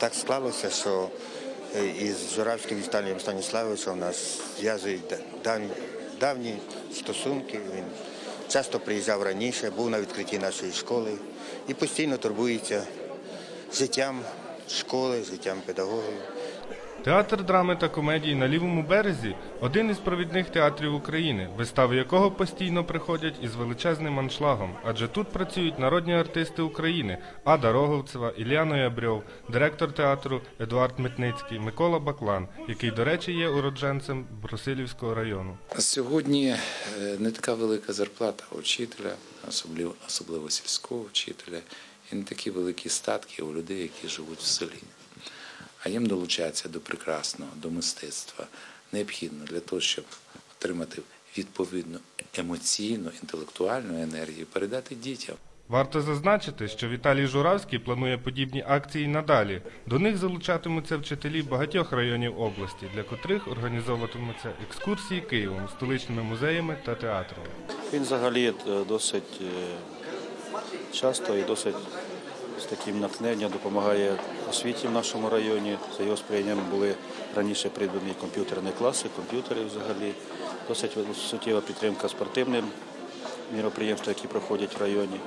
так склалося, що е, із Журавським Віталієм Станіславовичем у нас зв'язують давні, давні стосунки. Він часто приїжджав раніше, був на відкритті нашої школи і постійно турбується життям школи, життям педагогів. Театр драми та комедії на лівому березі один із провідних театрів України, вистави якого постійно приходять із величезним аншлагом, адже тут працюють народні артисти України Ада Роговцева, Ілля Ноябрьов, директор театру Едуард Метницький, Микола Баклан, який, до речі, є уродженцем Брусилівського району. Сьогодні е, не така велика зарплата учителя, особливо, особливо сільського вчителя, і не такі великі статки у людей, які живуть в селі. А їм долучатися до прекрасного, до мистецтва необхідно для того, щоб отримати відповідну емоційну, інтелектуальну енергію, передати дітям. Варто зазначити, що Віталій Журавський планує подібні акції надалі. До них залучатимуться вчителі багатьох районів області, для котрих організовуватимуться екскурсії Києвом, столичними музеями та театрами. Він взагалі е, досить е, часто і досить з таким натхненням допомагає освіті в нашому районі. За його сприянням були раніше придбані комп'ютерні класи, комп'ютери взагалі. Досить суттєва підтримка спортивним міроприємствам, які проходять в районі.